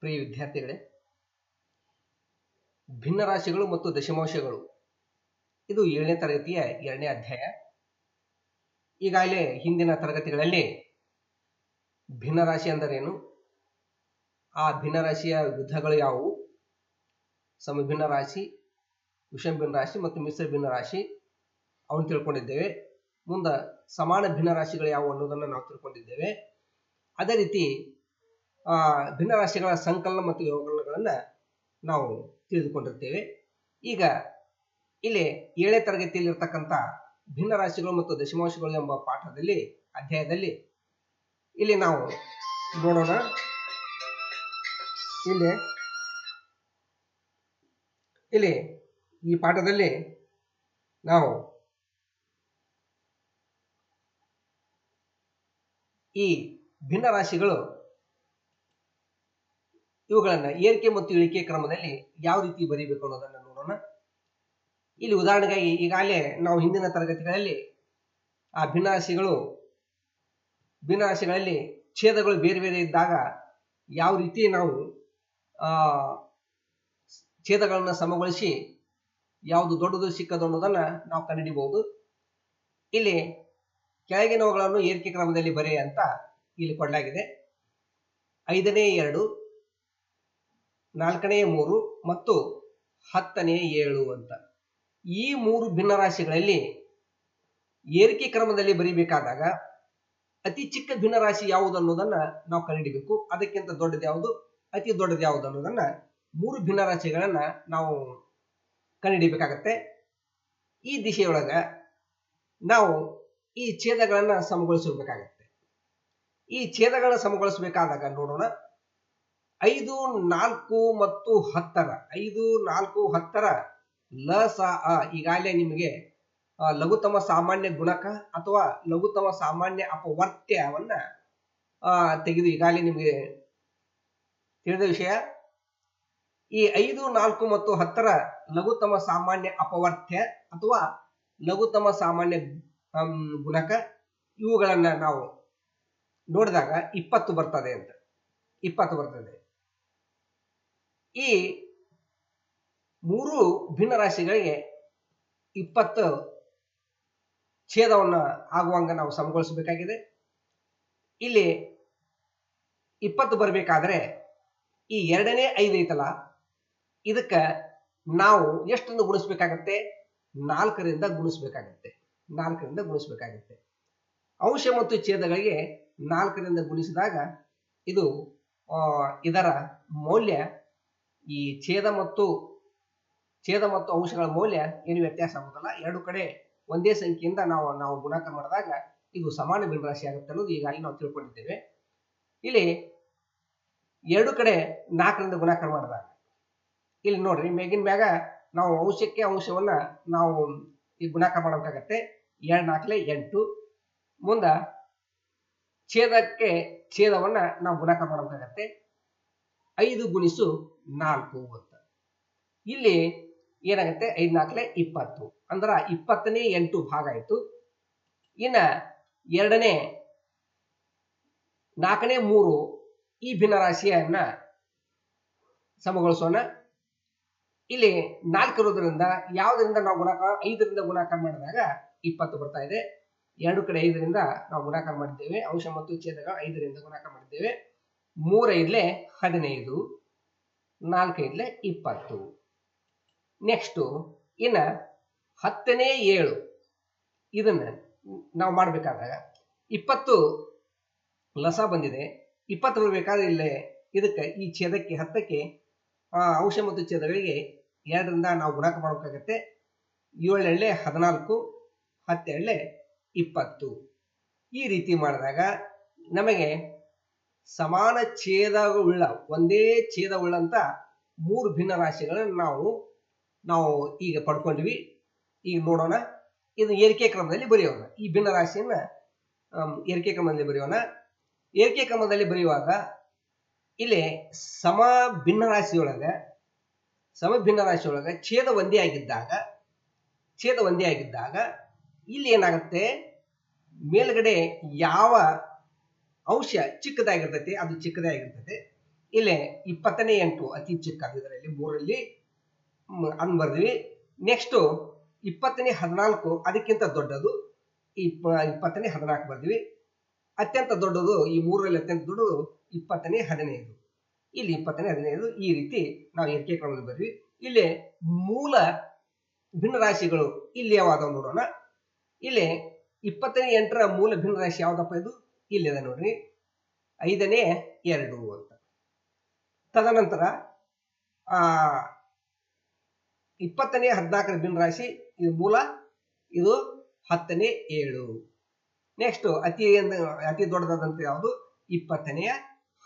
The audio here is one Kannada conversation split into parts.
ಪ್ರಿಯ ವಿದ್ಯಾರ್ಥಿಗಳೇ, ಭಿನ್ನ ರಾಶಿಗಳು ಮತ್ತು ದಶಮಾಂಶಗಳು. ಇದು ಏಳನೇ ತರಗತಿಯ ಎರಡನೇ ಅಧ್ಯಾಯ. ಈಗಾಗಲೇ ಹಿಂದಿನ ತರಗತಿಗಳಲ್ಲಿ ಭಿನ್ನ ರಾಶಿ ಅಂದರೇನು? ಆ ಭಿನ್ನ ರಾಶಿಯ ವಿಧಗಳು ಯಾವುವು? ಸಮಭಿನ್ನ ರಾಶಿ, ವಿಷಮ ಭಿನ್ನ ರಾಶಿ ಮತ್ತು ಮಿಶ್ರ ಭಿನ್ನ ರಾಶಿ ಅವನು ತಿಳ್ಕೊಂಡಿದ್ದೇವೆ. ಮುಂದೆ ಸಮಾನ ಭಿನ್ನ ರಾಶಿಗಳು ಯಾವುವು ಅನ್ನೋದನ್ನು ನಾವು ತಿಳ್ಕೊಂಡಿದ್ದೇವೆ. ಅದೇ ರೀತಿ ಆ ಭಿನ್ನ ರಾಶಿಗಳ ಸಂಕಲನ ಮತ್ತು ಯೋಗಗಳನ್ನು ನಾವು ತಿಳಿದುಕೊಂಡಿರ್ತೇವೆ. ಈಗ ಇಲ್ಲಿ ಏಳೇ ತರಗತಿಯಲ್ಲಿ ಇರ್ತಕ್ಕಂಥ ಭಿನ್ನ ರಾಶಿಗಳು ಮತ್ತು ದಶಮಾಂಶಗಳು ಎಂಬ ಪಾಠದಲ್ಲಿ, ಅಧ್ಯಾಯದಲ್ಲಿ ಇಲ್ಲಿ ನಾವು ನೋಡೋಣ. ಇಲ್ಲಿ ಇಲ್ಲಿ ಈ ಪಾಠದಲ್ಲಿ ನಾವು ಈ ಭಿನ್ನ ರಾಶಿಗಳು ಇವುಗಳನ್ನ ಏರಿಕೆ ಮತ್ತು ಇಳಿಕೆ ಕ್ರಮದಲ್ಲಿ ಯಾವ ರೀತಿ ಬರೀಬೇಕು ಅನ್ನೋದನ್ನ ನೋಡೋಣ. ಇಲ್ಲಿ ಉದಾಹರಣೆಗಾಗಿ ಈಗಾಗಲೇ ನಾವು ಹಿಂದಿನ ತರಗತಿಗಳಲ್ಲಿ ಆ ಭಿನ್ನಾಶಿಗಳು ಭಿನ್ನಾಶಿಗಳಲ್ಲಿ ಛೇದಗಳು ಬೇರೆ ಬೇರೆ ಇದ್ದಾಗ ಯಾವ ರೀತಿ ನಾವು, ಆ, ಛೇದಗಳನ್ನು ಸಮಗೊಳಿಸಿ ಯಾವುದು ದೊಡ್ಡದು ಸಿಕ್ಕದು ಅನ್ನೋದನ್ನ ನಾವು ಕಂಡುಹಿಡಿಬಹುದು. ಇಲ್ಲಿ ಕೆಳಗಿನವುಗಳನ್ನು ಏರಿಕೆ ಕ್ರಮದಲ್ಲಿ ಬರೆಯ ಅಂತ ಇಲ್ಲಿ ಕೊಡಲಾಗಿದೆ. ಐದನೇ ಎರಡು ನಾಲ್ಕನೇ ಮೂರು ಮತ್ತು ಹತ್ತನೇ ಏಳು ಅಂತ. ಈ ಮೂರು ಭಿನ್ನರಾಶಿಗಳಲ್ಲಿ ಏರಿಕೆ ಕ್ರಮದಲ್ಲಿ ಬರೀಬೇಕಾದಾಗ ಅತಿ ಚಿಕ್ಕ ಭಿನ್ನರಾಶಿ ಯಾವುದು ಅನ್ನೋದನ್ನ ನಾವು ಕಂಡುಹಿಡಿಬೇಕು. ಅದಕ್ಕಿಂತ ದೊಡ್ಡದು ಯಾವುದು? ಅತಿ ದೊಡ್ಡದು ಯಾವುದು ಅನ್ನೋದನ್ನ ಮೂರು ಭಿನ್ನರಾಶಿಗಳನ್ನ ನಾವು ಕಂಡಿಡಿಬೇಕಾಗತ್ತೆ ಈ ದಿಶೆಯೊಳಗ ನಾವು ಈ ಛೇದಗಳನ್ನ ಸಮಗೊಳಿಸಬೇಕಾಗತ್ತೆ. ಈ ಛೇದಗಳನ್ನ ಸಮಗೊಳಿಸಬೇಕಾದಾಗ ನೋಡೋಣ. ಐದು, ನಾಲ್ಕು ಮತ್ತು ಹತ್ತರ. ಐದು, ನಾಲ್ಕು, ಹತ್ತರ. ಲ, ಸ, ಅ. ಈಗಾಗಲೇ ನಿಮಗೆ ಲಘುತಮ ಸಾಮಾನ್ಯ ಗುಣಕ ಅಥವಾ ಲಘುತಮ ಸಾಮಾನ್ಯ ಅಪವರ್ತ್ಯವನ್ನ ತೆಗೆದು ಈಗಾಗಲೇ ನಿಮಗೆ ತಿಳಿದ ವಿಷಯ. ಈ ಐದು, ನಾಲ್ಕು ಮತ್ತು ಹತ್ತರ ಲಘುತಮ ಸಾಮಾನ್ಯ ಅಪವರ್ತ್ಯ ಅಥವಾ ಲಘುತಮ ಸಾಮಾನ್ಯ ಗುಣಕ, ಇವುಗಳನ್ನ ನಾವು ನೋಡಿದಾಗ ಇಪ್ಪತ್ತು ಬರ್ತದೆ ಅಂತ. ಇಪ್ಪತ್ತು ಬರ್ತದೆ. ಈ ಮೂರು ಭಿನ್ನರಾಶಿಗಳಿಗೆ ಇಪ್ಪತ್ತು ಛೇದವನ್ನು ಆಗುವಂಗ ನಾವು ಸಮಗೊಳಿಸಬೇಕಾಗಿದೆ. ಇಲ್ಲಿ ಇಪ್ಪತ್ತು ಬರಬೇಕಾದ್ರೆ ಈ ಎರಡನೇ ಐದು ಐತಲ್ಲ, ಇದಕ್ಕೆ ನಾವು ಎಷ್ಟನ್ನು ಗುಣಿಸ್ಬೇಕಾಗತ್ತೆ? ನಾಲ್ಕರಿಂದ ಗುಣಿಸ್ಬೇಕಾಗತ್ತೆ. ನಾಲ್ಕರಿಂದ ಗುಣಿಸ್ಬೇಕಾಗತ್ತೆ. ಅಂಶ ಮತ್ತು ಛೇದಗಳಿಗೆ ನಾಲ್ಕರಿಂದ ಗುಣಿಸಿದಾಗ ಇದು ಇದರ ಮೌಲ್ಯ ಈ ಛೇದ ಮತ್ತು ಛೇದ ಮತ್ತು ಅಂಶಗಳ ಮೌಲ್ಯ ಏನು ವ್ಯತ್ಯಾಸ ಆಗುತ್ತಲ್ಲ? ಎರಡು ಕಡೆ ಒಂದೇ ಸಂಖ್ಯೆಯಿಂದ ನಾವು ನಾವು ಗುಣಾಕಾರ ಮಾಡಿದಾಗ ಇದು ಸಮಾನ ಭಿನ್ನರಾಶಿ ಆಗುತ್ತೆ ಅನ್ನೋದು ಈಗಾಗಲೇ ನಾವು ತಿಳ್ಕೊಂಡಿದ್ದೇವೆ. ಇಲ್ಲಿ ಎರಡು ಕಡೆ ನಾಲ್ಕರಿಂದ ಗುಣಾಕಾರ ಮಾಡಿದಾಗ, ಇಲ್ಲಿ ನೋಡ್ರಿ ಮೇಗಿನ ಮ್ಯಾಗ ನಾವು ಅಂಶಕ್ಕೆ ಅಂಶವನ್ನ ನಾವು ಈ ಗುಣಾಕಾರ ಮಾಡಬೇಕಾಗತ್ತೆ. ಎರಡು ನಾಲ್ಕಲೆ ಎಂಟು. ಮುಂದ ಛೇದಕ್ಕೆ ಛೇದವನ್ನ ನಾವು ಗುಣಾಕಾರ ಮಾಡಬೇಕಾಗತ್ತೆ. ಐದು ಗುಣಿಸು ನಾಲ್ಕು ಅಂತ ಇಲ್ಲಿ ಏನಾಗುತ್ತೆ? ಐದು ನಾಲ್ಕಲೆ ಇಪ್ಪತ್ತು. ಅಂದ್ರ ಇಪ್ಪತ್ತನೇ ಎಂಟು ಭಾಗ ಆಯ್ತು. ಇನ್ನ ಎರಡನೇ ನಾಲ್ಕನೇ ಮೂರು ಈ ಭಿನ್ನರಾಶಿಯನ್ನ ಸಮಗೊಳಿಸೋಣ. ಇಲ್ಲಿ ನಾಲ್ಕು ಇರೋದ್ರಿಂದ ಯಾವುದರಿಂದ ನಾವು ಗುಣಾಕಾರ ಐದರಿಂದ ಗುಣಾಕಾರ ಮಾಡಿದಾಗ ಇಪ್ಪತ್ತು ಬರ್ತಾ ಇದೆ. ಎರಡು ಕಡೆ ಐದರಿಂದ ನಾವು ಗುಣಾಕಾರ ಮಾಡಿದ್ದೇವೆ. ಅಂಶ ಮತ್ತು ಛೇದಗಳು ಐದರಿಂದ ಗುಣಾಕಾರ ಮಾಡಿದ್ದೇವೆ. ಮೂರೈದ್ಲೆ ಹದಿನೈದು ನಾಲ್ಕೈದ್ಲೆ ಇಪ್ಪತ್ತು. ನೆಕ್ಸ್ಟು ಇನ್ನ ಹತ್ತನೇ ಏಳು, ಇದನ್ನ ನಾವು ಮಾಡಬೇಕಾದಾಗ ಇಪ್ಪತ್ತು ಲಸ ಬಂದಿದೆ. ಇಪ್ಪತ್ತು ಬರಬೇಕಾದ್ರೆ ಇಲ್ಲೇ ಇದಕ್ಕೆ, ಈ ಛೇದಕ್ಕೆ, ಹತ್ತಕ್ಕೆ ಅಂಶ ಮತ್ತು ಛೇದಗಳಿಗೆ ಎರಡರಿಂದ ನಾವು ಗುಣಾಕಾರ ಮಾಡಬೇಕಾಗತ್ತೆ. ಏಳೆಳ್ಳೆ ಹದಿನಾಲ್ಕು ಹತ್ತೆರಡಲೆ ಇಪ್ಪತ್ತು. ಈ ರೀತಿ ಮಾಡಿದಾಗ ನಮಗೆ ಸಮಾನ ಛೇದವುಳ್ಳ, ಒಂದೇ ಛೇದವುಳ್ಳಂತ ಮೂರು ಭಿನ್ನ ರಾಶಿಗಳನ್ನು ನಾವು ನಾವು ಈಗ ಪಡ್ಕೊಂಡ್ವಿ. ಈಗ ನೋಡೋಣ. ಇದು ಏರಿಕೆ ಕ್ರಮದಲ್ಲಿ ಬರೆಯೋಣ. ಈ ಭಿನ್ನ ರಾಶಿಯನ್ನ ಏರಿಕೆ ಕ್ರಮದಲ್ಲಿ ಬರೆಯೋಣ. ಏರಿಕೆ ಕ್ರಮದಲ್ಲಿ ಬರೆಯುವಾಗ ಇಲ್ಲಿ ಸಮ ಭಿನ್ನ ರಾಶಿಯೊಳಗ, ಸಮ ಭಿನ್ನ ರಾಶಿಯೊಳಗ ಛೇದ ಒಂದೇ ಆಗಿದ್ದಾಗ, ಛೇದ ಒಂದೇ ಆಗಿದ್ದಾಗ ಇಲ್ಲಿ ಏನಾಗುತ್ತೆ? ಮೇಲ್ಗಡೆ ಯಾವ ಅಂಶ ಚಿಕ್ಕದಾಗಿರ್ತೈತಿ, ಅದು ಚಿಕ್ಕದೇ ಆಗಿರ್ತೈತೆ ಇಲ್ಲಿ ಇಪ್ಪತ್ತನೇ ಎಂಟು ಅತಿ ಚಿಕ್ಕದು ಇದರಲ್ಲಿ ಮೂರಲ್ಲಿ ಅಂದ್ ಬರ್ದ್ವಿ ನೆಕ್ಸ್ಟ್ ಇಪ್ಪತ್ತನೇ ಹದಿನಾಲ್ಕು ಅದಕ್ಕಿಂತ ದೊಡ್ಡದು, ಇಪ್ಪ, ಇಪ್ಪತ್ತನೇ ಹದಿನಾಲ್ಕು ಬರ್ದ್ವಿ. ಅತ್ಯಂತ ದೊಡ್ಡದು ಈ ಮೂರರಲ್ಲಿ ಅತ್ಯಂತ ದೊಡ್ಡದು ಇಪ್ಪತ್ತನೇ ಹದಿನೈದು. ಇಲ್ಲಿ ಇಪ್ಪತ್ತನೇ ಹದಿನೈದು ಈ ರೀತಿ ನಾವು ಏರಿಕೆ ಕ್ರಮದಲ್ಲಿ ಬರ್ವಿ ಇಲ್ಲಿ ಮೂಲ ಭಿನ್ನರಾಶಿಗಳು ಇಲ್ಲಿ ಯಾವಾಗ ನೋಡೋಣ. ಇಲ್ಲಿ ಇಪ್ಪತ್ತನೇ ಎಂಟರ ಮೂಲ ಭಿನ್ನರಾಶಿ ಯಾವುದಪ್ಪ ಇದು? ಇಲ್ಲಿದೆ ನೋಡ್ರಿ. ಐದನೇ ಎರಡು ಅಂತ. ತದನಂತರ, ಆ, ಇಪ್ಪತ್ತನೇ ಹದಿನಾಲ್ಕರ ಭಿನ್ನರಾಶಿ ಇದು ಮೂಲ, ಇದು ಹತ್ತನೇ ಏಳು. ನೆಕ್ಸ್ಟ್ ಅತಿ ಅತಿ ದೊಡ್ಡದಾದಂತ ಯಾವುದು? ಇಪ್ಪತ್ತನೆಯ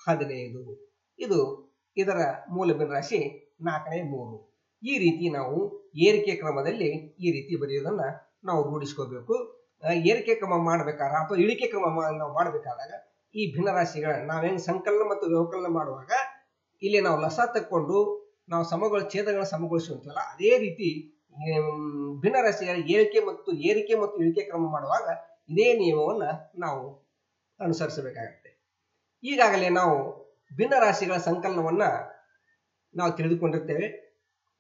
ಹದಿನೈದು. ಇದು ಇದರ ಮೂಲ ಭಿನ್ನರಾಶಿ ನಾಲ್ಕನೇ ಮೂರು. ಈ ರೀತಿ ನಾವು ಏರಿಕೆ ಕ್ರಮದಲ್ಲಿ ಈ ರೀತಿ ಬರೆಯೋದನ್ನ ನಾವು ರೂಢಿಸ್ಕೋಬೇಕು. ಏರಿಕೆ ಕ್ರಮ ಮಾಡ್ಬೇಕಾದ್ರೆ ಅಥವಾ ಇಳಿಕೆ ಕ್ರಮ ನಾವು ಮಾಡಬೇಕಾದಾಗ ಈ ಭಿನ್ನರಾಶಿಗಳ ನಾವೇನು ಸಂಕಲನ ಮತ್ತು ವ್ಯವಕಲನ ಮಾಡುವಾಗ ಇಲ್ಲಿ ನಾವು ಲಸ ತಕ್ಕೊಂಡು ನಾವು ಸಮಗಳ ಛೇದಗಳ ಸಮಗೊಳಿಸುವಂತಲ್ಲ, ಅದೇ ರೀತಿ ಭಿನ್ನರಾಶಿಗಳ ಏರಿಕೆ ಮತ್ತು ಏರಿಕೆ ಮತ್ತು ಇಳಿಕೆ ಕ್ರಮ ಮಾಡುವಾಗ ಇದೇ ನಿಯಮವನ್ನ ನಾವು ಅನುಸರಿಸಬೇಕಾಗತ್ತೆ. ಈಗಾಗಲೇ ನಾವು ಭಿನ್ನರಾಶಿಗಳ ಸಂಕಲನವನ್ನ ನಾವು ತಿಳಿದುಕೊಂಡಿರ್ತೇವೆ.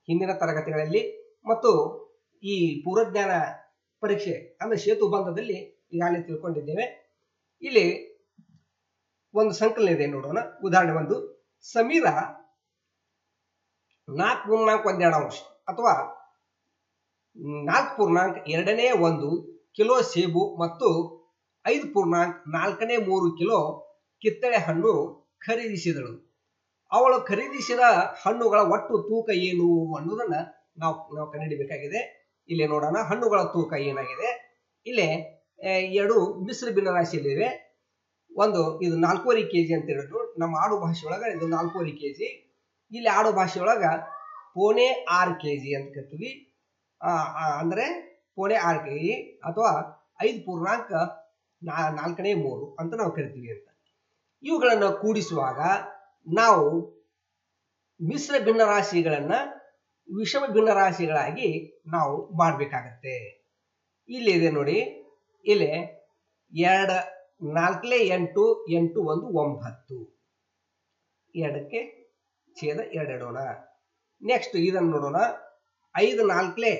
ಹಿಂದಿನ ತರಗತಿಗಳಲ್ಲಿ ಮತ್ತು ಈ ಪೂರ್ವಜ್ಞಾನ ಪರೀಕ್ಷೆ ಅಂದ್ರೆ ಸೇತು ಬಂಧದಲ್ಲಿ ಈಗಾಗಲೇ ತಿಳ್ಕೊಂಡಿದ್ದೇವೆ. ಇಲ್ಲಿ ಒಂದು ಸಂಕಲನ ಇದೆ ನೋಡೋಣ. ಉದಾಹರಣೆ ಒಂದು, ಸಮೀರ ನಾಲ್ಕು ಪೂರ್ಣಾಂಕ ಒಂದೆರಡು ಅಂಶ ಅಥವಾ ನಾಲ್ಕು ಪೂರ್ಣಾಂಕ ಎರಡನೇ ಒಂದು ಕಿಲೋ ಸೇಬು ಮತ್ತು ಐದು ಪೂರ್ಣಾಂಕ ನಾಲ್ಕನೇ ಮೂರು ಕಿಲೋ ಕಿತ್ತಳೆ ಹಣ್ಣು ಖರೀದಿಸಿದಳು. ಅವಳು ಖರೀದಿಸಿದ ಹಣ್ಣುಗಳ ಒಟ್ಟು ತೂಕ ಏನು ಅನ್ನೋದನ್ನ ನಾವು ನಾವು ಕಂಡುಹಿಡಿಬೇಕಾಗಿದೆ. ಇಲ್ಲಿ ನೋಡೋಣ. ಹಣ್ಣುಗಳ ತೂಕ ಏನಾಗಿದೆ? ಇಲ್ಲಿ ಎರಡು ಎರಡು ಮಿಶ್ರ ರಾಶಿಯಲ್ಲಿವೆ. ಒಂದು, ಇದು ನಾಲ್ಕೂವರೆ ಕೆ ಜಿ ಅಂತ ಹೇಳಿದ್ರು. ನಮ್ಮ ಆಡು ಭಾಷೆ ಒಳಗ ಇದು ನಾಲ್ಕೂವರೆ ಕೆ ಜಿ ಇಲ್ಲಿ ಆಡು ಭಾಷೆ ಒಳಗ ಪೋಣೆ ಆರು ಕೆ ಜಿ ಅಂತ ಕರಿತೀವಿ. ಅಂದ್ರೆ ಪೋಣೆ ಆರು ಕೆ ಜಿ ಅಥವಾ ಐದು ಪೂರ್ಣಾಂಕ ನಾ, ನಾಲ್ಕನೇ ಮೂರು ಅಂತ ನಾವು ಕರಿತೀವಿ ಅಂತ. ಇವುಗಳನ್ನು ಕೂಡಿಸುವಾಗ ನಾವು ಮಿಶ್ರ ಭಿನ್ನರಾಶಿಗಳನ್ನ ವಿಷಮ ಭಿನ್ನರಾಶಿಗಳಾಗಿ ನಾವು ಮಾಡಬೇಕಾಗತ್ತೆ. ಇಲ್ಲಿ ಇದೆ ನೋಡಿ, ಇಲ್ಲಿ ಎರಡು ನಾಲ್ಕಲೇ ಎಂಟು ಎಂಟು ಒಂದು ಒಂಬತ್ತು. ಎರಡಕ್ಕೆ ಛೇದ ಎರಡು ಇಡೋಣ ನೆಕ್ಸ್ಟ್ ಇದನ್ನು ನೋಡೋಣ. ಐದು ನಾಲ್ಕಲೇ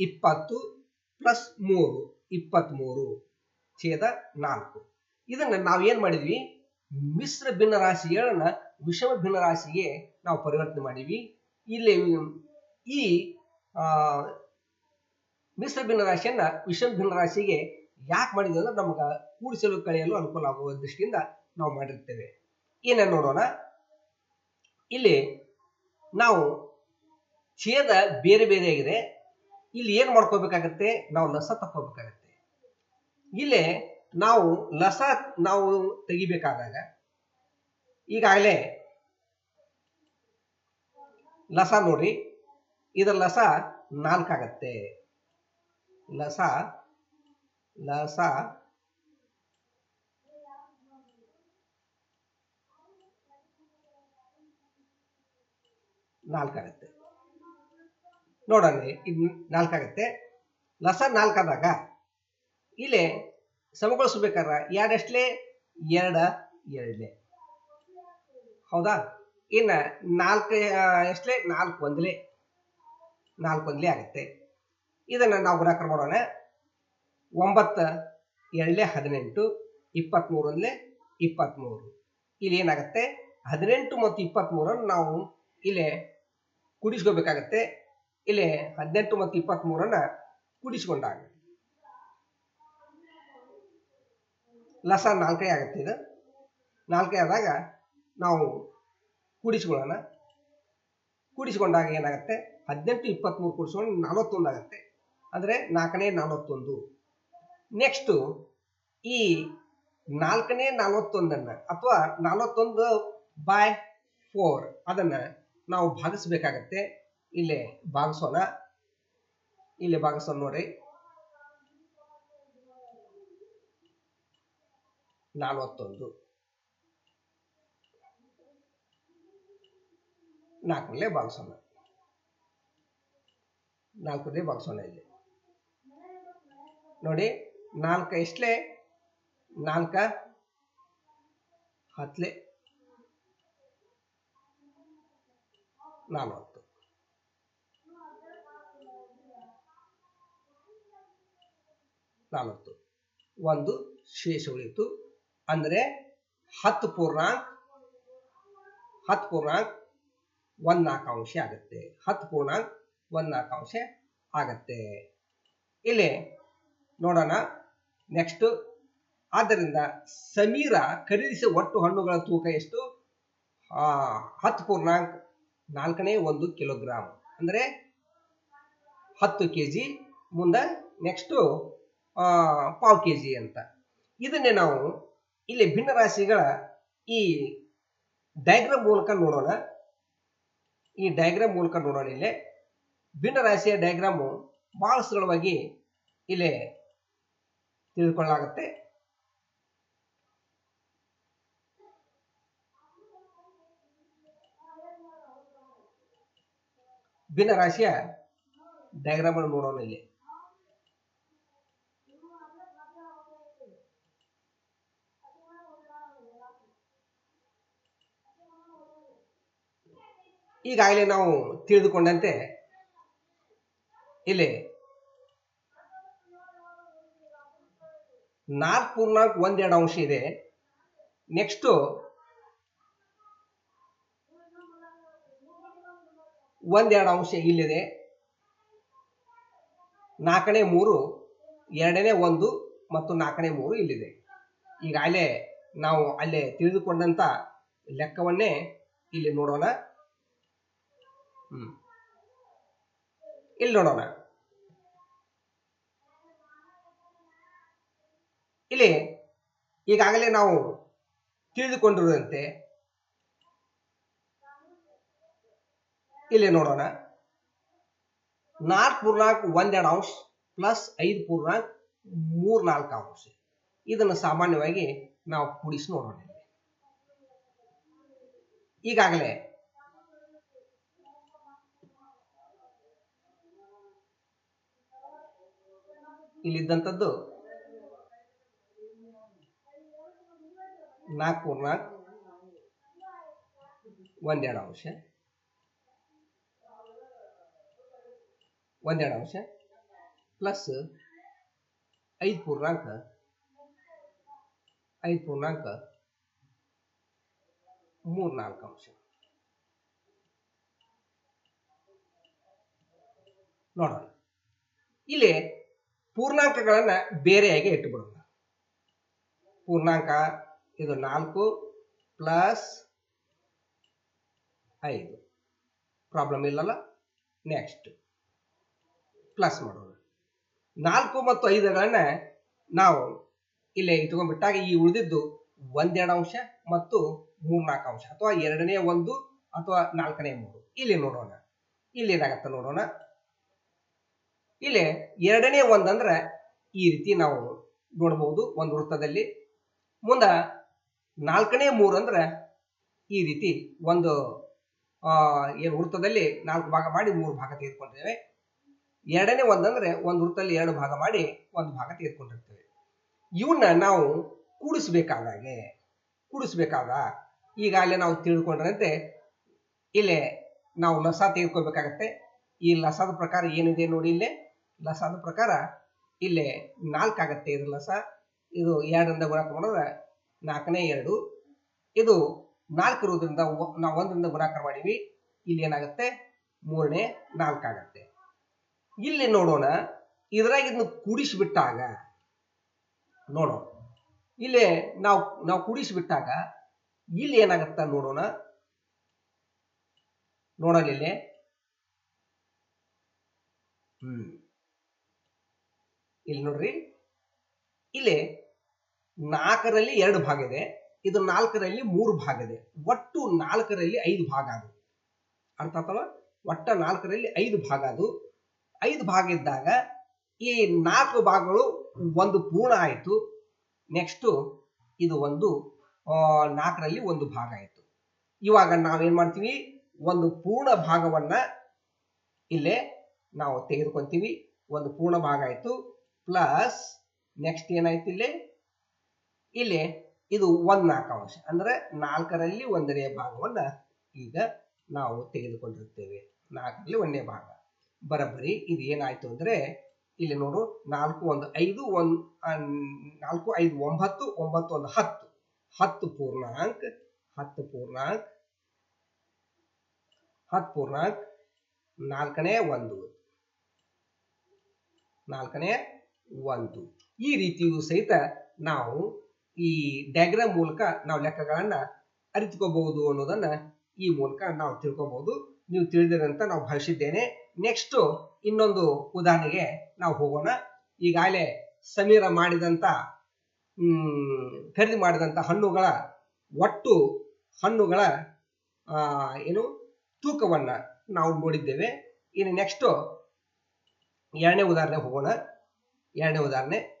ಇಪ್ಪತ್ತು ಪ್ಲಸ್ ಮೂರು ಇಪ್ಪತ್ತ್ಮೂರು ಛೇದ ನಾಲ್ಕು. ಇದನ್ನು ನಾವು ಏನು ಮಾಡಿದ್ವಿ? ಮಿಶ್ರ ಭಿನ್ನರಾಶಿಗಳನ್ನ ವಿಷಮ ಭಿನ್ನರಾಶಿಗೆ ನಾವು ಪರಿವರ್ತನೆ ಮಾಡಿವಿ ಇಲ್ಲಿ ಈ ಮಿಶ್ರ ಭಿನ್ನರಾಶಿಯನ್ನ ವಿಷಮ ಭಿನ್ನರಾಶಿಗೆ ಯಾಕೆ ಮಾಡಿದ್ವಿ ಅಂದ್ರೆ ನಮ್ಗೆ ಕೂಡಿಸಲು ಕಳೆಯಲು ಅನುಕೂಲ ಆಗುವ ದೃಷ್ಟಿಯಿಂದ ನಾವು ಮಾಡಿರ್ತೇವೆ. ಏನೇನು ನೋಡೋಣ. ಇಲ್ಲಿ ನಾವು ಛೇದ ಬೇರೆ ಬೇರೆ ಆಗಿದೆ. ಇಲ್ಲಿ ಏನು ಮಾಡ್ಕೋಬೇಕಾಗತ್ತೆ? ನಾವು ಲಸ ತಕ್ಕೋಬೇಕಾಗತ್ತೆ. ಇಲ್ಲಿ ನಾವು ಲಸ ನಾವು ತೆಗಿಬೇಕಾದಾಗ ಈಗಾಗಲೇ ಲಸ ನೋಡ್ರಿ. ಇದರ ಲಸ ನಾಲ್ಕಾಗತ್ತೆ ಲಸ ಲಸ ನಾಲ್ಕಾಗತ್ತೆ ನೋಡೋಣ, ಇದು ನಾಲ್ಕಾಗತ್ತೆ ಲಸ ನಾಲ್ಕಾದಾಗ ಇಲ್ಲಿ ಸಮಗೊಳಿಸ್ಬೇಕಾರ ಎರಡಷ್ಟಲೇ ಎರಡ, ಎರಡಲೇ. ಹೌದಾ? ಇನ್ನ ನಾಲ್ಕು ಎಷ್ಟಲೇ? ನಾಲ್ಕು ಒಂದ್ಲೆ. ನಾಲ್ಕು ಒಂದ್ಲೆ ಆಗುತ್ತೆ. ಇದನ್ನ ನಾವು ಗುಣಾಕಾರ ಮಾಡೋಣ. ಒಂಬತ್ತು, ಎರಡಲೇ ಹದಿನೆಂಟು ಇಪ್ಪತ್ತ್ಮೂರು ಒಂದ್ಲೆ ಇಪ್ಪತ್ತ್ಮೂರು ಇಲ್ಲಿ ಏನಾಗುತ್ತೆ? ಹದಿನೆಂಟು ಮತ್ತು ಇಪ್ಪತ್ತ್ಮೂರನ್ನು ನಾವು ಇಲ್ಲಿ ಕೂಡಿಸ್ಕೋಬೇಕಾಗತ್ತೆ. ಇಲ್ಲಿ ಹದಿನೆಂಟು ಮತ್ತು ಇಪ್ಪತ್ತ್ಮೂರನ್ನ ಕುಡಿಸ್ಕೊಂಡಾಗ. ಲಸ ನಾಲ್ಕೇ ಆಗುತ್ತೆ ಇದು. ನಾಲ್ಕೇ ಆದಾಗ ನಾವು ಕೂಡಿಸ್ಕೊಳ್ಳೋಣ. ಕೂಡಿಸ್ಕೊಂಡಾಗ ಏನಾಗುತ್ತೆ? ಹದಿನೆಂಟು ಇಪ್ಪತ್ತ್ಮೂರು ಕೂಡಿಸ್ಕೊಂಡು ನಲವತ್ತೊಂದು ಆಗುತ್ತೆ. ಅಂದರೆ ನಾಲ್ಕನೇ ನಲವತ್ತೊಂದು. ನೆಕ್ಸ್ಟು ಈ ನಾಲ್ಕನೇ ನಲವತ್ತೊಂದನ್ನು ಅಥವಾ ನಲವತ್ತೊಂದು ಬೈ ಫೋರ್ ಅದನ್ನು ನಾವು ಭಾಗಿಸ್ಬೇಕಾಗತ್ತೆ. ಇಲ್ಲಿ ಭಾಗಿಸೋಣ. ಇಲ್ಲಿ ಭಾಗಿಸೋಣ ನೋಡಿ. ನಲವತ್ತೊಂದು. ನಾಲ್ಕರಲ್ಲೇ ಭಾಗಿಸೋಣ ನಾಲ್ಕರಲ್ಲೇ ಭಾಗಿಸೋಣ ಇಲ್ಲಿ ನೋಡಿ, ನಾಲ್ಕ ಎಷ್ಟಲೇ? ನಾಲ್ಕ ಹತ್ಲೆ. ನಲವತ್ತು. ನಲವತ್ತು. ಒಂದು ಶೇಷ ಉಳಿಯಿತು. ಅಂದ್ರೆ ಹತ್ತು ಪೂರ್ಣಾಂಕ ಹತ್ತು ಪೂರ್ಣಾಂಕ ಒಂದ್ ನಾಲ್ಕು ಅಂಶ ಆಗುತ್ತೆ. ಹತ್ತು ಪೂರ್ಣಾಂಕ ಒಂದ್ನಾಕಾಂಶ ಆಗತ್ತೆ. ಇಲ್ಲಿ ನೋಡೋಣ ನೆಕ್ಸ್ಟ್. ಆದ್ದರಿಂದ ಸಮೀರ ಖರೀದಿಸಿದ ಒಟ್ಟು ಹಣ್ಣುಗಳ ತೂಕ ಎಷ್ಟು? ಹತ್ತು ಪೂರ್ಣಾಂಕ ನಾಲ್ಕನೇ ಒಂದು ಕಿಲೋಗ್ರಾಮ್ ಅಂದರೆ ಹತ್ತು ಕೆ ಜಿ ಮುಂದೆ ನೆಕ್ಸ್ಟು ಪಾವು ಕೆ ಜಿ ಅಂತ. ಇದನ್ನೇ ನಾವು ಇಲ್ಲಿ ಭಿನ್ನ ರಾಶಿಗಳ ಈ ಡಯಾಗ್ರಾಮ್ ಮೂಲಕ ನೋಡೋಣ. ಈ ಡಯಾಗ್ರಾಮ್ ಮೂಲಕ ನೋಡೋಣ ಇಲ್ಲಿ. ಭಿನ್ನ ರಾಶಿಯ ಡಯಾಗ್ರಾಮು ಬಹಳ ಸರಳವಾಗಿ ಇಲ್ಲಿ ತಿಳಿದುಕೊಳ್ಳಾಗುತ್ತೆ ಭಿನ್ನ ರಾಶಿಯ ಡಯಾಗ್ರಾಮ್ ಅನ್ನು ನೋಡೋಣ ಇಲ್ಲಿ. ಈಗಾಗಲೇ ನಾವು ತಿಳಿದುಕೊಂಡಂತೆ, ಇಲ್ಲಿ ನಾಲ್ಕು ಪೂರ್ಣಾಂಕ ಒಂದೆರಡು ಅಂಶ ಇದೆ. ನೆಕ್ಸ್ಟು ಒಂದೆರಡು ಅಂಶ ಇಲ್ಲಿದೆ. ನಾಲ್ಕನೇ ಮೂರು, ಎರಡನೇ ಒಂದು ಮತ್ತು ನಾಲ್ಕನೇ ಮೂರು ಇಲ್ಲಿದೆ. ಈಗಾಗಲೇ ನಾವು ಅಲ್ಲೇ ತಿಳಿದುಕೊಂಡಂತ ಲೆಕ್ಕವನ್ನೇ ಇಲ್ಲಿ ನೋಡೋಣ. ಇಲ್ಲಿ ನೋಡೋಣ. ಇಲ್ಲಿ ಈಗಾಗಲೇ ನಾವು ತಿಳಿದುಕೊಂಡಿರುವಂತೆ ಇಲ್ಲಿ ನೋಡೋಣ. ನಾಲ್ಕು ಪೂರ್ಣಾಂಕ ಒಂದೆರಡು ಅಂಶ ಪ್ಲಸ್ ಐದು ಪೂರ್ಣಾಂಕ ಮೂರ್ ನಾಲ್ಕು ಅಂಶ. ಇದನ್ನು ಸಾಮಾನ್ಯವಾಗಿ ನಾವು ಕೂಡಿಸಿ ನೋಡೋಣ. ಈಗಾಗಲೇ ಇಲ್ಲಿದ್ದಂಥದ್ದು? ನಾಲ್ಕು ನಾಲ್ಕು. ಒಂದೆರಡು ಅಂಶ. ಒಂದೆರಡು ಅಂಶ. ಪ್ಲಸ್ ಐದು ಪೂರ್ಣಾಂಕ. ಐದು ಪೂರ್ಣಾಂಕ. ಮೂರ್, ನಾಲ್ಕು ಅಂಶ. ನೋಡೋಣ. ಇಲ್ಲಿ ಪೂರ್ಣಾಂಕಗಳನ್ನ ಬೇರೆಯಾಗಿ ಇಟ್ಟುಬಿಡೋಣ ಪೂರ್ಣಾಂಕ ಇದು ನಾಲ್ಕು ಪ್ಲಸ್ ಐದು. ಪ್ರಾಬ್ಲಮ್ ಇಲ್ಲಲ್ಲ? ನೆಕ್ಸ್ಟ್ ಪ್ಲಸ್ ಮಾಡೋಣ. ನಾಲ್ಕು ಮತ್ತು ಐದುಗಳನ್ನ ನಾವು ಇಲ್ಲಿ ಇಟ್ಕೊಂಡ್ಬಿಟ್ಟಾಗ ಈ ಉಳಿದಿದ್ದು ಒಂದೆರಡು ಅಂಶ ಮತ್ತು ಮೂರ್ನಾಲ್ಕು ಅಂಶ ಅಥವಾ ಎರಡನೇ ಒಂದು ಅಥವಾ ನಾಲ್ಕನೇ ಮೂರು. ಇಲ್ಲಿ ನೋಡೋಣ. ಇಲ್ಲಿ ಏನಾಗತ್ತೆ ನೋಡೋಣ? ಇಲ್ಲಿ ಎರಡನೇ ಒಂದಂದ್ರೆ ಈ ರೀತಿ ನಾವು ನೋಡಬಹುದು ಒಂದು ವೃತ್ತದಲ್ಲಿ. ಮುಂದ ನಾಲ್ಕನೇ ಮೂರು ಅಂದ್ರೆ ಈ ರೀತಿ ಒಂದು ಆ, ಏನು ವೃತ್ತದಲ್ಲಿ ನಾಲ್ಕು ಭಾಗ ಮಾಡಿ ಮೂರು ಭಾಗ ತೆಗೆದುಕೊಂಡಿದ್ದೇವೆ. ಎರಡನೇ ಒಂದಂದ್ರೆ ಒಂದು ವೃತ್ತದಲ್ಲಿ ಎರಡು ಭಾಗ ಮಾಡಿ ಒಂದು ಭಾಗ ತೆಗೆದುಕೊಂಡಿರ್ತೇವೆ. ಇವನ್ನ ನಾವು ಕೂಡಿಸ್ಬೇಕಾದಾಗೆ ಕೂಡಿಸ್ಬೇಕಾದ ಈಗಾಗಲೇ ನಾವು ತಿಳ್ಕೊಂಡ್ರಂತೆ ಇಲ್ಲೇ ನಾವು ಲಸ ತೆಗೆದುಕೊಳ್ಬೇಕಾಗತ್ತೆ. ಈ ಲಸದ ಪ್ರಕಾರ ಏನಿದೆ ನೋಡಿ ಇಲ್ಲೇ. ಲಸದ ಪ್ರಕಾರ, ಇಲ್ಲೇ ನಾಲ್ಕಾಗತ್ತೆ ಇದ್ರ ಲಸ. ಇದು ಎರಡರಿಂದ ಗುಣಾಕ ಮಾಡಿದ್ರೆ ನಾಲ್ಕನೇ ಎರಡು. ಇದು ನಾಲ್ಕು ಇರುವುದರಿಂದ ನಾವು ಒಂದರಿಂದ ಗುಣಾಕಾರ ಮಾಡೀವಿ. ಇಲ್ಲಿ ಏನಾಗುತ್ತೆ? ಮೂರನೇ ನಾಲ್ಕಾಗತ್ತೆ ಇಲ್ಲಿ ನೋಡೋಣ. ಇದ್ರಾಗ ಇದನ್ನು ಕೂಡಿಸಿಬಿಟ್ಟಾಗ, ನೋಡೋಣ. ಇಲ್ಲಿ ನಾವು ನಾವು ಕೂಡಿಸಿಬಿಟ್ಟಾಗ, ಇಲ್ಲಿ ಏನಾಗತ್ತ ನೋಡೋಣ. ನೋಡೋಣ ಇಲ್ಲಿ. ಹ್ಮ್. ಇಲ್ಲಿ ನೋಡ್ರಿ. ಇಲ್ಲಿ ನಾಲ್ಕರಲ್ಲಿ ಎರಡು ಭಾಗ ಇದೆ. ಇದು ನಾಲ್ಕರಲ್ಲಿ ಮೂರು ಭಾಗ ಇದೆ. ಒಟ್ಟು ನಾಲ್ಕರಲ್ಲಿ ಐದು ಭಾಗ ಅದು. ಅರ್ಥ ಅಥವಾ ಒಟ್ಟ ನಾಲ್ಕರಲ್ಲಿ ಐದು ಭಾಗ ಅದು. ಐದು ಭಾಗ ಇದ್ದಾಗ ಈ ನಾಲ್ಕು ಭಾಗಗಳು ಒಂದು ಪೂರ್ಣ ಆಯಿತು. ನೆಕ್ಸ್ಟು ಇದು ಒಂದು ನಾಲ್ಕರಲ್ಲಿ ಒಂದು ಭಾಗ ಆಯಿತು. ಇವಾಗ ನಾವೇನು ಮಾಡ್ತೀವಿ? ಒಂದು ಪೂರ್ಣ ಭಾಗವನ್ನು ಇಲ್ಲೇ ನಾವು ತೆಗೆದುಕೊಂತೀವಿ. ಒಂದು ಪೂರ್ಣ ಭಾಗ ಆಯಿತು. ಪ್ಲಸ್ ನೆಕ್ಸ್ಟ್ ಏನಾಯ್ತು ಇಲ್ಲಿ? ಇಲ್ಲಿ ಇದು ಒಂದ್ ನಾಲ್ಕು ಅಂಶ. ಅಂದ್ರೆ ನಾಲ್ಕರಲ್ಲಿ ಒಂದನೇ ಭಾಗವನ್ನ ಈಗ ನಾವು ತೆಗೆದುಕೊಂಡಿರ್ತೇವೆ. ನಾಲ್ಕರಲ್ಲಿ ಒಂದನೇ ಭಾಗ. ಬರೋಬ್ಬರಿ ಇದು ಏನಾಯ್ತು ಅಂದ್ರೆ ಇಲ್ಲಿ ನೋಡು, ನಾಲ್ಕು ಒಂದು ಐದು, ಒಂದು ನಾಲ್ಕು ಐದು ಒಂಬತ್ತು ಒಂಬತ್ತು ಒಂದು ಹತ್ತು. ಹತ್ತು ಪೂರ್ಣಾಂಕ ಹತ್ತು ಪೂರ್ಣಾಂಕ ಹತ್ತು ಪೂರ್ಣಾಂಕ, ನಾಲ್ಕನೇ ಒಂದು. ನಾಲ್ಕನೇ ಒಂದು. ಈ ರೀತಿಯೂ ಸಹಿತ ನಾವು ಈ ಡಯಾಗ್ರಾಮ್ ಮೂಲಕ ನಾವು ಲೆಕ್ಕಗಳನ್ನ ಅರಿತುಕೋಬಹುದು ಅನ್ನೋದನ್ನ ಈ ಮೂಲಕ ನಾವು ತಿಳ್ಕೊಬಹುದು. ನೀವು ತಿಳಿದಿರಂತ ನಾವು ಭಾವಿಸಿದ್ದೇನೆ. ನೆಕ್ಸ್ಟ್ ಇನ್ನೊಂದು ಉದಾಹರಣೆಗೆ ನಾವು ಹೋಗೋಣ. ಈಗಾಗಲೇ ಸಮೀರ ಮಾಡಿದಂತ ಖರೀದಿ ಮಾಡಿದಂತ ಹಣ್ಣುಗಳ ಒಟ್ಟು ಹಣ್ಣುಗಳ ಏನು ತೂಕವನ್ನ ನಾವು ನೋಡಿದ್ದೇವೆ. ಇನ್ನು ನೆಕ್ಸ್ಟ್ ಎರಡನೇ ಉದಾಹರಣೆ ಹೋಗೋಣ. ಎರಡನೇ ಉದಾಹರಣೆ.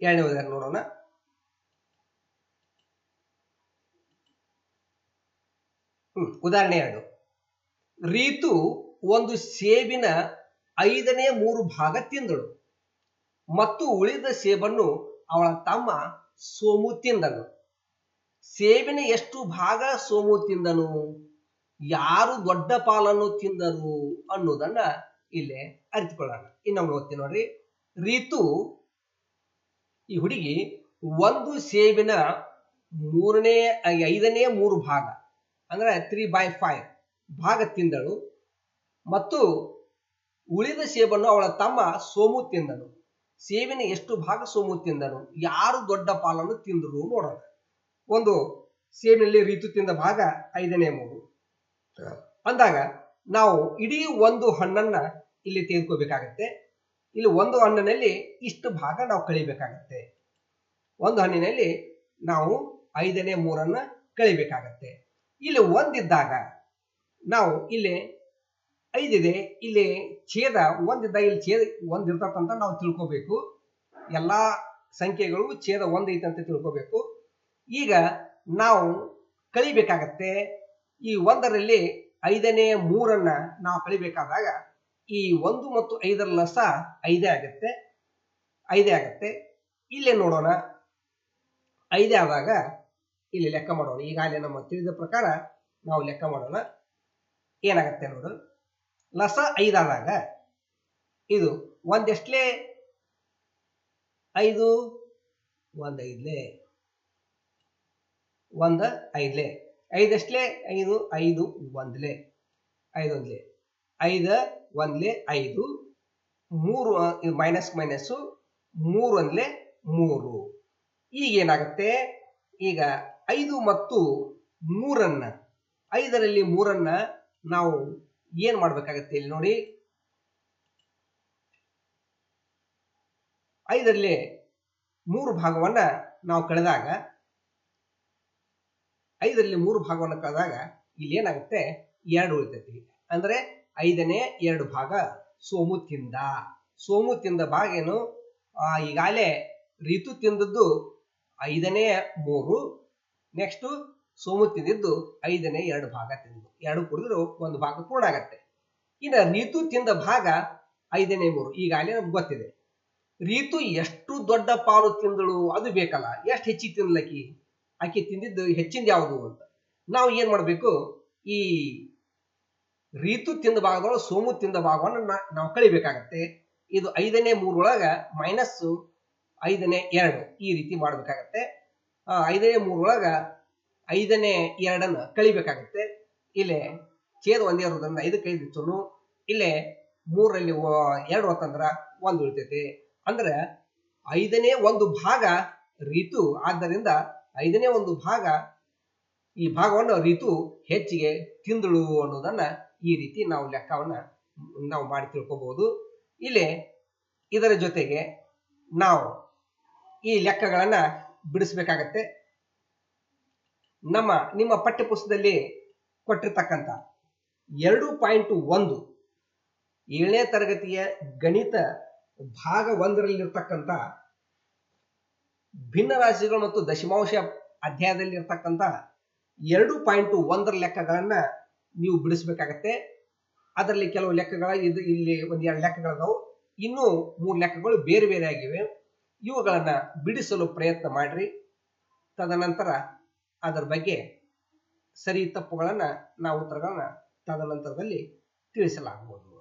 ಎರಡನೇ ಉದಾಹರಣೆ ನೋಡೋಣ. ಹ್ಮ್, ಉದಾಹರಣೆ ಎರಡು. ರೀತು ಒಂದು ಸೇಬಿನ ಐದನೇ ಮೂರು ಭಾಗ ತಿಂದಳು ಮತ್ತು ಉಳಿದ ಸೇಬನ್ನು ಅವಳ ತಮ್ಮ ಸೋಮು ತಿಂದನು. ಸೇಬಿನ ಎಷ್ಟು ಭಾಗ ಸೋಮು ತಿಂದನು? ಯಾರು ದೊಡ್ಡ ಪಾಲನ್ನು ತಿಂದರು ಅನ್ನೋದನ್ನ ಇಲ್ಲೇ ಅರಿತುಕೊಳ್ಳೋಣ. ಇನ್ನೊಮ್ಮೆ ಓದ್ತೀನಿ ನೋಡ್ರಿ. ರೀತು ಈ ಹುಡುಗಿ ಒಂದು ಸೇಬಿನ ಮೂರನೇ ಐದನೇ ಮೂರು ಭಾಗ, ಅಂದ್ರೆ ತ್ರೀ ಬೈ ಫೈವ್ ಭಾಗ ತಿಂದಳು ಮತ್ತು ಉಳಿದ ಸೇಬನ್ನು ಅವಳ ತಮ್ಮ ಸೋಮು ತಿಂದನು ಸೇಬಿನ ಎಷ್ಟು ಭಾಗ ಸೋಮು ತಿಂದನು ಯಾರು ದೊಡ್ಡ ಪಾಲನ್ನು ತಿಂದರು ನೋಡೋಣ. ಒಂದು ಸೇಬಿನಲ್ಲಿ ರೀತು ತಿಂದ ಭಾಗ ಐದನೇ ಮೂರು. ಅಂದಾಗ ನಾವು ಇಡೀ ಒಂದು ಹಣ್ಣನ್ನ ಇಲ್ಲಿ ತೆಗೆದುಕೋಬೇಕಾಗತ್ತೆ ಇಲ್ಲಿ ಒಂದು ಹಣ್ಣಿನಲ್ಲಿ ಇಷ್ಟು ಭಾಗ ನಾವು ಕಳಿಬೇಕಾಗತ್ತೆ. ಒಂದು ಹಣ್ಣಿನಲ್ಲಿ ನಾವು ಐದನೇ ಮೂರನ್ನ ಕಳಿಬೇಕಾಗತ್ತೆ. ಇಲ್ಲಿ ಒಂದಿದ್ದಾಗ ನಾವು ಇಲ್ಲಿ ಐದಿದೆ, ಇಲ್ಲಿ ಛೇದ ಒಂದಿದ್ದ, ಇಲ್ಲಿ ಛೇದ ಒಂದಿರ್ತಕ್ಕಂತ ನಾವು ತಿಳ್ಕೋಬೇಕು. ಎಲ್ಲಾ ಸಂಖ್ಯೆಗಳು ಛೇದ ಒಂದೈತೆ ಅಂತ ತಿಳ್ಕೋಬೇಕು. ಈಗ ನಾವು ಕಳಿಬೇಕಾಗತ್ತೆ ಈ ಒಂದರಲ್ಲಿ ಐದನೇ ಮೂರನ್ನ ನಾವು ಕಳಿಬೇಕಾದಾಗ ಈ ಒಂದು ಮತ್ತು ಐದರ ಲಸ ಐದೇ ಆಗತ್ತೆ. ಐದೇ ಆಗತ್ತೆ. ಇಲ್ಲೇ ನೋಡೋಣ. ಐದೇ ಆದಾಗ ಇಲ್ಲಿ ಲೆಕ್ಕ ಮಾಡೋಣ. ಈಗಾಗಲೇ ನಮ್ಮ ತಿಳಿದ ಪ್ರಕಾರ ನಾವು ಲೆಕ್ಕ ಮಾಡೋಣ. ಏನಾಗತ್ತೆ ನೋಡು. ಲಸ ಐದಾದಾಗ ಇದು ಒಂದೆಷ್ಟಲೇ? ಐದು, ಒಂದೈದ್ಲೆ? ಒಂದ ಐದ್ಲೆ. ಐದೆಷ್ಟಲೇ ಐದು ಐದು, ಒಂದ್ಲೆ. ಐದು ಒಂದ್ಲೆ. ಐದ, ಒಂದ್ಲೆ, ಐದು. ಮೂರು ಮೈನಸ್ ಮೈನಸ್ಸು ಮೂರು ಒಂದ್ಲೆ ಮೂರು. ಈಗ ಏನಾಗುತ್ತೆ? ಈಗ ಐದು ಮತ್ತು ಮೂರನ್ನ. ಐದರಲ್ಲಿ ಮೂರನ್ನ ನಾವು ಏನ್ ಮಾಡ್ಬೇಕಾಗತ್ತೆ ಇಲ್ಲಿ ನೋಡಿ? ಐದರಲ್ಲಿ ಮೂರು ಭಾಗವನ್ನ ನಾವು ಕಳೆದಾಗ ಐದರಲ್ಲಿ ಮೂರು ಭಾಗವನ್ನು ಕಳೆದಾಗ ಇಲ್ಲಿ ಏನಾಗುತ್ತೆ? ಎರಡು ಉಳಿತೈತಿ. ಅಂದ್ರೆ ಐದನೇ ಎರಡು ಭಾಗ ಸೋಮು ತಿಂದ ಸೋಮು ತಿಂದ ಭಾಗ ಏನು? ಆ, ಈಗಾಗಲೇ ರೀತು ತಿಂದದ್ದು ಐದನೇ ಮೂರು ನೆಕ್ಸ್ಟ್ ಸೋಮು ತಿಂದಿದ್ದು ಐದನೇ ಎರಡು ಭಾಗ ತಿಂದು. ಎರಡು ಕುಡಿದ್ರು ಒಂದು ಭಾಗ ಪೂರ್ಣ ಆಗತ್ತೆ. ಇನ್ನು ರೀತು ತಿಂದ ಭಾಗ ಐದನೇ ಮೂರು. ಈಗಾಗಲೇ ನಮ್ಗೆ ಗೊತ್ತಿದೆ. ರೀತು ಎಷ್ಟು ದೊಡ್ಡ ಪಾಲು ತಿಂದಳು? ಅದು ಬೇಕಲ್ಲ. ಎಷ್ಟು ಹೆಚ್ಚಿಗೆ ತಿನ್ಲಕ್ಕಿ ಆಕೆ ತಿಂದಿದ್ದು ಹೆಚ್ಚಿಂದ ಯಾವುದು ಅಂತ. ನಾವು ಏನು ಮಾಡಬೇಕು? ಈ ರೀತು ತಿಂದ ಭಾಗದೊಳಗೆ ಸೋಮು ತಿಂದ ಭಾಗವನ್ನು ನಾವು ಕಳಿಬೇಕಾಗತ್ತೆ. ಇದು ಐದನೇ ಮೂರೊಳಗ ಮೈನಸ್ ಐದನೇ ಎರಡು ಈ ರೀತಿ ಮಾಡಬೇಕಾಗತ್ತೆ. ಐದನೇ ಮೂರೊಳಗ ಐದನೇ ಎರಡನ್ನು ಕಳಿಬೇಕಾಗತ್ತೆ. ಇಲ್ಲೇ ಛೇದ ಒಂದೇ ಇರೋದ್ರಿಂದ ಐದಕ್ಕೆ ಐದು ಇತ್ತು ಇಲ್ಲೇ ಮೂರರಲ್ಲಿ ಎರಡು ಅಂತಂದ್ರೆ ಒಂದು ಉಳಿತೈತಿ. ಅಂದ್ರೆ ಐದನೇ ಒಂದು ಭಾಗ ರೀತು. ಆದ್ದರಿಂದ ಐದನೇ ಒಂದು ಭಾಗ, ಈ ಭಾಗವನ್ನು ಋತು ಹೆಚ್ಚಿಗೆ ತಿಂದಳು ಅನ್ನೋದನ್ನ ಈ ರೀತಿ ನಾವು ಲೆಕ್ಕವನ್ನ ನಾವು ಮಾಡಿ ತಿಳ್ಕೋಬಹುದು. ಇಲ್ಲಿ ಇದರ ಜೊತೆಗೆ ನಾವು ಈ ಲೆಕ್ಕಗಳನ್ನ ಬಿಡಿಸ್ಬೇಕಾಗತ್ತೆ. ನಮ್ಮ, ನಿಮ್ಮ ಪಠ್ಯಪುಸ್ತಕದಲ್ಲಿ ಕೊಟ್ಟಿರ್ತಕ್ಕಂಥ ಎರಡು ಪಾಯಿಂಟ್ ಒಂದು ಏಳನೇ ತರಗತಿಯ ಗಣಿತ ಭಾಗ ಒಂದರಲ್ಲಿರ್ತಕ್ಕಂಥ ಭಿನ್ನ ರಾಶಿಗಳು ಮತ್ತು ದಶಮಾಂಶ ಅಧ್ಯಾಯದಲ್ಲಿ ಇರ್ತಕ್ಕಂಥ ಎರಡು ಪಾಯಿಂಟ್ ಒಂದರ ಲೆಕ್ಕಗಳನ್ನ ನೀವು ಬಿಡಿಸ್ಬೇಕಾಗತ್ತೆ. ಅದರಲ್ಲಿ ಕೆಲವು ಲೆಕ್ಕಗಳ ಇದು ಇಲ್ಲಿ ಒಂದೆರಡು ಲೆಕ್ಕಗಳದಾವು. ಇನ್ನೂ ಮೂರು ಲೆಕ್ಕಗಳು ಬೇರೆ ಬೇರೆ ಆಗಿವೆ. ಇವುಗಳನ್ನ ಬಿಡಿಸಲು ಪ್ರಯತ್ನ ಮಾಡ್ರಿ. ತದನಂತರ ಅದರ ಬಗ್ಗೆ ಸರಿ ತಪ್ಪುಗಳನ್ನ, ನಾವು ಉತ್ತರಗಳನ್ನ ತದನಂತರದಲ್ಲಿ ತಿಳಿಸಲಾಗುವುದು.